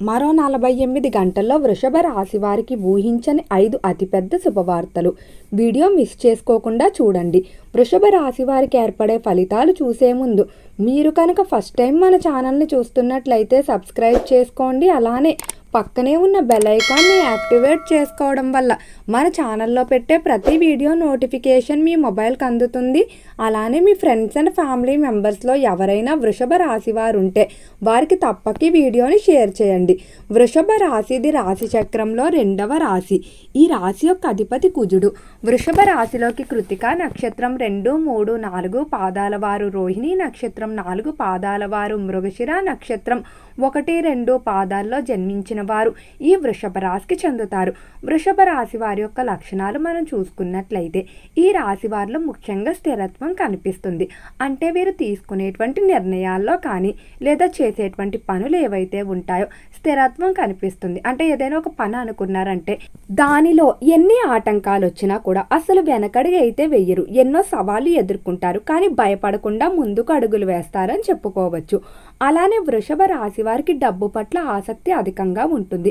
మరో నలభై ఎనిమిది గంటల్లో వృషభ రాశి వారికి ఊహించని ఐదు అతిపెద్ద శుభవార్తలు. వీడియో మిస్ చేసుకోకుండా చూడండి. వృషభ రాశి వారికి ఏర్పడే ఫలితాలు చూసే ముందు మీరు కనుక ఫస్ట్ టైం మన ఛానల్ని చూస్తున్నట్లయితే సబ్స్క్రైబ్ చేసుకోండి. అలానే పక్కనే ఉన్న బెల్ ఐకాన్ని యాక్టివేట్ చేసుకోవడం వల్ల మన ఛానల్లో పెట్టే ప్రతి వీడియో నోటిఫికేషన్ మీ మొబైల్కి అందుతుంది. అలానే మీ ఫ్రెండ్స్ అండ్ ఫ్యామిలీ మెంబర్స్లో ఎవరైనా వృషభ రాశి వారు ఉంటే వారికి తప్పక వీడియోని షేర్ చేయండి. వృషభ రాశిది రాశి చక్రంలో రెండవ రాశి. ఈ రాశి యొక్క అధిపతి కుజుడు. వృషభ రాశిలోకి కృతిక నక్షత్రం రెండు మూడు నాలుగు పాదాల వారు రోహిణి నక్షత్రం నాలుగు పాదాల వారు మృగశిర నక్షత్రం ఒకటి రెండు పాదాల్లో జన్మించిన వారు ఈ వృషభ రాశికి చెందుతారు. వృషభ రాశి వారి యొక్క లక్షణాలు మనం చూసుకున్నట్లయితే ఈ రాశి వారిలో ముఖ్యంగా స్థిరత్వం కనిపిస్తుంది. అంటే వీరు తీసుకునేటువంటి నిర్ణయాల్లో కానీ లేదా చేసేటువంటి పనులు ఏవైతే ఉంటాయో స్థిరత్వం కనిపిస్తుంది. అంటే ఏదైనా ఒక పని అనుకున్నారంటే దానిలో ఎన్ని ఆటంకాలు వచ్చినా కూడా అసలు వెనకడిగి అయితే వెయ్యరు. ఎన్నో సవాళ్ళు ఎదుర్కొంటారు. కానీ భయపడకుండా ముందుకు అడుగులు వేస్తారని చెప్పుకోవచ్చు. అలానే వృషభ రాశి వారికి డబ్బు పట్ల ఆసక్తి అధికంగా ఉంటుంది.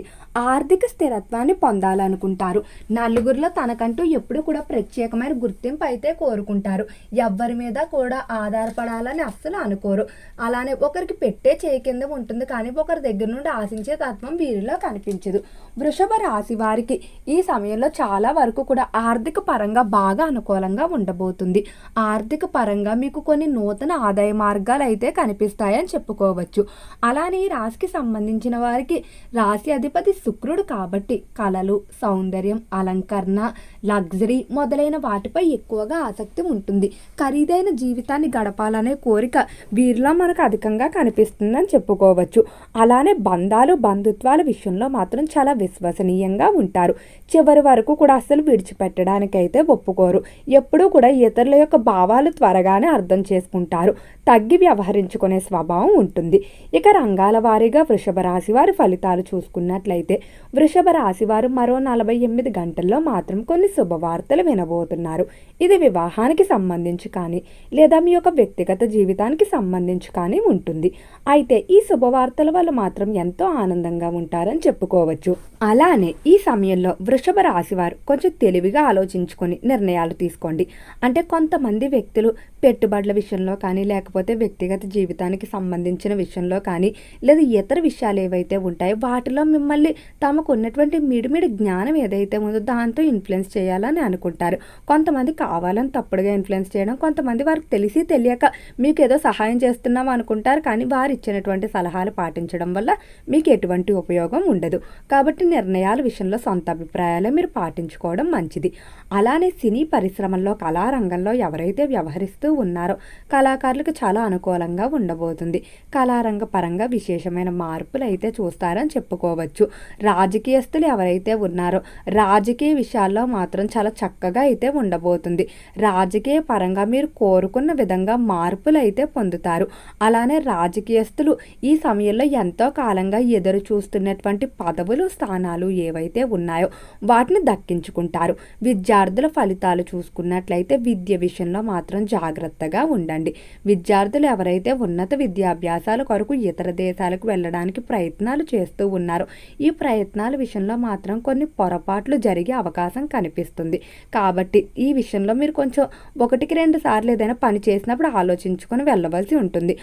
ఆర్థిక స్థిరత్వాన్ని పొందాలనుకుంటారు. నలుగురిలో తనకంటూ ఎప్పుడు కూడా ప్రత్యేకమైన గుర్తింపు అయితే కోరుకుంటారు. ఎవ్వరి మీద కూడా ఆధారపడాలని అస్సలు అనుకోరు. అలానే ఒకరికి పెట్టే చేయి కింద ఉంటుంది కానీ ఒకరి దగ్గర నుండి ఆశించే తత్వం వీరిలో కనిపించదు. వృషభ రాశి వారికి ఈ సమయంలో చాలా వరకు కూడా ఆర్థిక పరంగా బాగా అనుకూలంగా ఉండబోతుంది. ఆర్థిక పరంగా మీకు కొన్ని నూతన ఆదాయ మార్గాలు అయితే కనిపిస్తాయని చెప్పుకోవచ్చు. అలానే ఈ ఈ రాశికి సంబంధించిన వారికి రాశి అధిపతి శుక్రుడు కాబట్టి కళలు సౌందర్యం అలంకరణ లగ్జరీ మొదలైన వాటిపై ఎక్కువగా ఆసక్తి ఉంటుంది. ఖరీదైన జీవితాన్ని గడపాలనే కోరిక వీరిలో మనకు అధికంగా కనిపిస్తుందని చెప్పుకోవచ్చు. అలానే బంధాలు బంధుత్వాల విషయంలో మాత్రం చాలా విశ్వసనీయంగా ఉంటారు. చివరి వరకు కూడా అస్సలు విడిచిపెట్టడానికైతే ఒప్పుకోరు. ఎప్పుడూ కూడా ఇతరుల యొక్క భావాలు త్వరగానే అర్థం చేసుకుంటారు. తగ్గి వ్యవహరించుకునే స్వభావం ఉంటుంది. ఇక రంగాల వారీగా వృషభ రాశి వారి ఫలితాలు చూసుకున్నట్లయితే వృషభ రాశి వారు మరో నలభై ఎనిమిది గంటల్లో మాత్రం కొన్ని శుభవార్తలు వినబోతున్నారు. ఇది వివాహానికి సంబంధించి కానీ లేదా మీ యొక్క వ్యక్తిగత జీవితానికి సంబంధించి కానీ ఉంటుంది. అయితే ఈ శుభవార్తల వల్ల మాత్రం ఎంతో ఆనందంగా ఉంటారని చెప్పుకోవచ్చు. అలానే ఈ సమయంలో వృషభ రాశి వారు కొంచెం తెలివిగా ఆలోచించుకొని నిర్ణయాలు తీసుకోండి. అంటే కొంతమంది వ్యక్తులు పెట్టుబడుల విషయంలో కానీ లేకపోతే వ్యక్తిగత జీవితానికి సంబంధించిన విషయంలో కానీ లేదా ఇతర విషయాలు ఏవైతే ఉంటాయో వాటిలో మిమ్మల్ని తమకు ఉన్నటువంటి మిడిమిడి జ్ఞానం ఏదైతే ఉందో దాంతో ఇన్ఫ్లుయెన్స్ చేయాలని అనుకుంటారు. కొంతమంది కావాలని తప్పుడుగా ఇన్ఫ్లుయెన్స్ చేయడం కొంతమంది వారికి తెలిసి తెలియక మీకు ఏదో సహాయం చేస్తున్నాం అనుకుంటారు. కానీ వారు ఇచ్చినటువంటి సలహాలు పాటించడం వల్ల మీకు ఎటువంటి ఉపయోగం ఉండదు. కాబట్టి నిర్ణయాల విషయంలో సొంత అభిప్రాయాలే మీరు పాటించుకోవడం మంచిది. అలానే సినీ పరిశ్రమల్లో కళారంగంలో ఎవరైతే వ్యవహరిస్తూ ఉన్నారో కళాకారులకు చాలా అనుకూలంగా ఉండబోతుంది. కళారంగ పరంగా విశేషమైన మార్పులు అయితే చూస్తారని చెప్పుకోవచ్చు. రాజకీయస్తులు ఎవరైతే ఉన్నారో రాజకీయ విషయాల్లో మాత్రం చాలా చక్కగా అయితే ఉండబోతుంది. రాజకీయ పరంగా మీరు కోరుకున్న విధంగా మార్పులు అయితే పొందుతారు. అలానే రాజకీయస్తులు ఈ సమయంలో ఎంతో కాలంగా ఎదురు చూస్తున్నటువంటి పదవులు స్థానాలు ఏవైతే ఉన్నాయో వాటిని దక్కించుకుంటారు. విద్యార్థుల ఫలితాలు చూసుకున్నట్లయితే విద్య విషయంలో మాత్రం జాగ్రత్తగా ఉండండి. విద్యార్థులు ఎవరైతే ఉన్నత విద్యాభ్యాసాల కొరకు ఇతర దేశ దేశాలకు వెళ్ళడానికి ప్రయత్నాలు చేస్తూ ఉన్నారు. ఈ ప్రయత్నాల విషయంలో మాత్రం కొన్ని పొరపాట్లు జరిగే అవకాశం కనిపిస్తుంది. కాబట్టి ఈ విషయంలో మీరు కొంచెం ఒకటికి రెండు సార్లు ఏదైనా పని చేసినప్పుడు ఆలోచించుకొని వెళ్ళవలసి ఉంటుంది.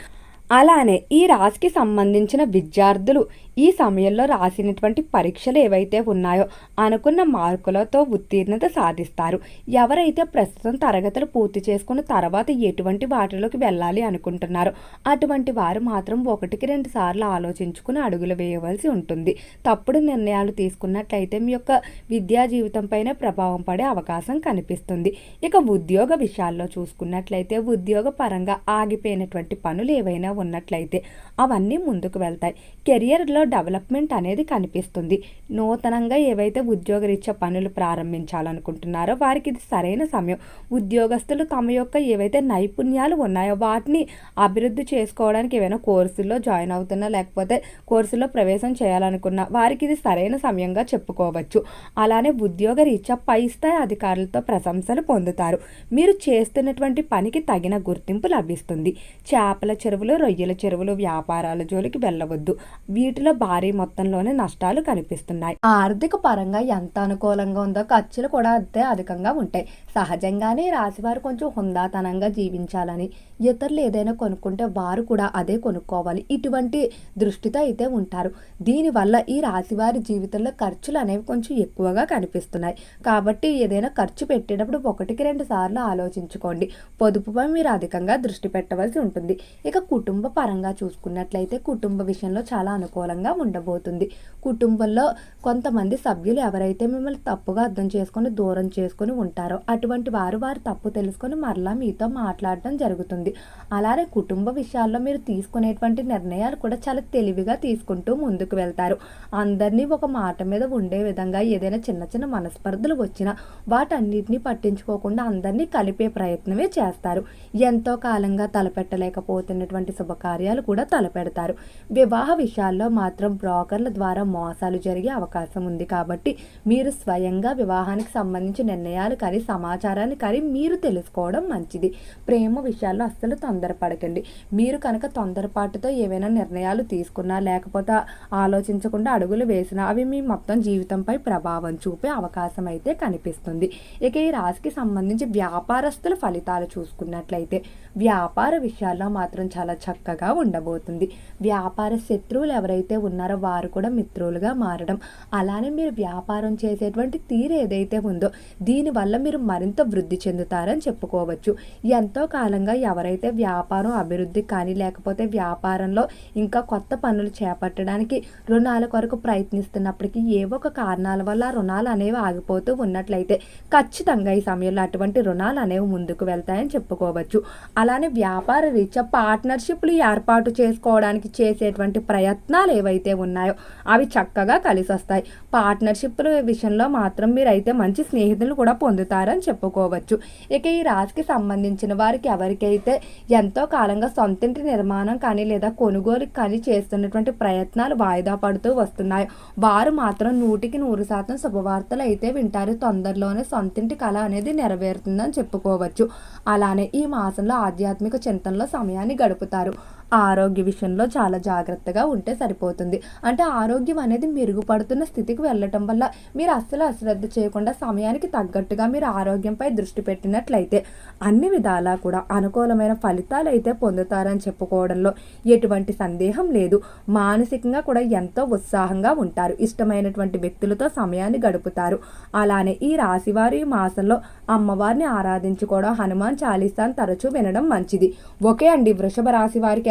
అలానే ఈ రాశికి సంబంధించిన విద్యార్థులు ఈ సమయంలో రాసినటువంటి పరీక్షలు ఏవైతే ఉన్నాయో అనుకున్న మార్కులతో ఉత్తీర్ణత సాధిస్తారు. ఎవరైతే ప్రస్తుతం తరగతులు పూర్తి చేసుకున్న తర్వాత ఎటువంటి వాటిలోకి వెళ్ళాలి అనుకుంటున్నారో అటువంటి వారు మాత్రం ఒకటికి రెండు సార్లు ఆలోచించుకుని అడుగులు వేయవలసి ఉంటుంది. తప్పుడు నిర్ణయాలు తీసుకున్నట్లయితే మీ యొక్క విద్యా జీవితం పైన ప్రభావం పడే అవకాశం కనిపిస్తుంది. ఇక ఉద్యోగ విషయాల్లో చూసుకున్నట్లయితే ఉద్యోగ పరంగా ఆగిపోయినటువంటి పనులు ఏవైనా ఉన్నట్లయితే అవన్నీ ముందుకు వెళ్తాయి. కెరియర్లో డెవలప్మెంట్ అనేది కనిపిస్తుంది. నూతనంగా ఏవైతే ఉద్యోగరీత్యా పనులు ప్రారంభించాలనుకుంటున్నారో వారికి ఇది సరైన సమయం. ఉద్యోగస్తులు తమ యొక్క ఏవైతే నైపుణ్యాలు ఉన్నాయో వాటిని అభివృద్ధి చేసుకోవడానికి ఏవైనా కోర్సుల్లో జాయిన్ అవుతున్నా లేకపోతే కోర్సులో ప్రవేశం చేయాలనుకున్నా వారికి ఇది సరైన సమయంగా చెప్పుకోవచ్చు. అలానే ఉద్యోగ రీత్యా పై స్థాయి అధికారులతో ప్రశంసలు పొందుతారు. మీరు చేస్తున్నటువంటి పనికి తగిన గుర్తింపు లభిస్తుంది. చేపల చెరువులు రొయ్యల చెరువులు వ్యాపారాల జోలికి వెళ్ళవద్దు. వీటిలో భారీ మొత్తంలోనే నష్టాలు కనిపిస్తున్నాయి. ఆర్థిక పరంగా ఎంత అనుకూలంగా ఉందో ఖర్చులు కూడా అంతే అధికంగా ఉంటాయి. సహజంగానే రాశివారు కొంచెం హుందాతనంగా జీవించాలని ఇతరులు ఏదైనా కొనుక్కుంటే వారు కూడా అదే కొనుక్కోవాలి. ఇటువంటి దృష్టితో అయితే ఉంటారు. దీనివల్ల ఈ రాశివారి జీవితంలో ఖర్చులు అనేవి కొంచెం ఎక్కువగా కనిపిస్తున్నాయి. కాబట్టి ఏదైనా ఖర్చు పెట్టేటప్పుడు ఒకటికి రెండు సార్లు ఆలోచించుకోండి. పొదుపుపై మీరు అధికంగా దృష్టి పెట్టవలసి ఉంటుంది. ఇక కుటుంబ పరంగా చూసుకున్నట్లయితే కుటుంబ విషయంలో చాలా అనుకూలంగా ఉండబోతుంది. కుటుంబంలో కొంతమంది సభ్యులు ఎవరైతే మిమ్మల్ని తప్పుగా అర్థం చేసుకొని దూరం చేసుకొని ఉంటారో అటువంటి వారు వారు తప్పు తెలుసుకొని మరలా మీతో మాట్లాడటం జరుగుతుంది. అలానే కుటుంబ విషయాల్లో మీరు తీసుకునేటువంటి నిర్ణయాలు కూడా చాలా తెలివిగా తీసుకుంటూ ముందుకు వెళ్తారు. అందరినీ ఒక మాట మీద ఉండే విధంగా ఏదైనా చిన్న చిన్న మనస్పర్ధలు వచ్చినా వాటన్నిటిని పట్టించుకోకుండా అందరినీ కలిపే ప్రయత్నమే చేస్తారు. ఎంతో కాలంగా తలపెట్టలేకపోతున్నటువంటి శుభకార్యాలు కూడా తలపెడతారు. వివాహ విషయాల్లో మాత్రం మాత్రం బ్రోకర్ల ద్వారా మోసాలు జరిగే అవకాశం ఉంది కాబట్టి మీరు స్వయంగా వివాహానికి సంబంధించి నిర్ణయాలు కానీ సమాచారాన్ని కానీ మీరు తెలుసుకోవడం మంచిది. ప్రేమ విషయాల్లో అస్సలు తొందరపడకండి. మీరు కనుక తొందరపాటుతో ఏవైనా నిర్ణయాలు తీసుకున్నా లేకపోతే ఆలోచించకుండా అడుగులు వేసినా అవి మీ మొత్తం జీవితంపై ప్రభావం చూపే అవకాశం అయితే కనిపిస్తుంది. ఇక ఈ రాశికి సంబంధించి వ్యాపారస్తుల ఫలితాలు చూసుకున్నట్లయితే వ్యాపార విషయాల్లో మాత్రం చాలా చక్కగా ఉండబోతుంది. వ్యాపార శత్రువులు ఎవరైతే ఉన్నారో వారు కూడా మిత్రులుగా మారడం. అలానే మీరు వ్యాపారం చేసేటువంటి తీరు ఏదైతే ఉందో దీనివల్ల మీరు మరింత వృద్ధి చెందుతారని చెప్పుకోవచ్చు. ఎంతో కాలంగా ఎవరైతే వ్యాపారం అభివృద్ధి కానీ లేకపోతే వ్యాపారంలో ఇంకా కొత్త పనులు చేపట్టడానికి రుణాల కొరకు ప్రయత్నిస్తున్నప్పటికీ ఏవో ఒక కారణాల వల్ల రుణాలు అనేవి ఆగిపోతూ ఉన్నట్లయితే ఖచ్చితంగా ఈ సమయంలో అటువంటి రుణాలు అనేవి ముందుకు వెళ్తాయని చెప్పుకోవచ్చు. అలానే వ్యాపార రీత్యా పార్ట్నర్షిప్లు ఏర్పాటు చేసుకోవడానికి చేసేటువంటి ప్రయత్నాలు ఏవైతే ఉన్నాయో అవి చక్కగా కలిసి వస్తాయి పార్ట్నర్షిప్ల విషయంలో మాత్రం మీరైతే మంచి స్నేహితులు కూడా పొందుతారని చెప్పుకోవచ్చు. ఇక ఈ రాశికి సంబంధించిన వారికి ఎవరికైతే ఎంతో కాలంగా సొంతింటి నిర్మాణం కానీ లేదా కొనుగోలు కానీ చేస్తున్నటువంటి ప్రయత్నాలు వాయిదా పడుతూ వస్తున్నాయి. వారు మాత్రం నూటికి నూరు శాతం శుభవార్తలు అయితే వింటారు. తొందరలోనే సొంతింటి కళ అనేది నెరవేరుతుందని చెప్పుకోవచ్చు. అలానే ఈ మాసంలో ఆధ్యాత్మిక చింతనలో సమయాన్ని గడుపుతారు. ఆరోగ్య విషయంలో చాలా జాగ్రత్తగా ఉంటే సరిపోతుంది. అంటే ఆరోగ్యం అనేది మెరుగుపడుతున్న స్థితికి వెళ్ళటం వల్ల మీరు అస్సలు అశ్రద్ధ చేయకుండా సమయానికి తగ్గట్టుగా మీరు ఆరోగ్యంపై దృష్టి పెట్టినట్లయితే అన్ని విధాలా కూడా అనుకూలమైన ఫలితాలు అయితే పొందుతారని చెప్పుకోవడంలో ఎటువంటి సందేహం లేదు. మానసికంగా కూడా ఎంతో ఉత్సాహంగా ఉంటారు. ఇష్టమైనటువంటి వ్యక్తులతో సమయాన్ని గడుపుతారు. అలానే ఈ రాశివారి ఈ మాసంలో అమ్మవారిని ఆరాధించుకోవడం హనుమాన్ చాలీసాను తరచూ వినడం మంచిది. ఓకే అండి. వృషభ రాశి వారికి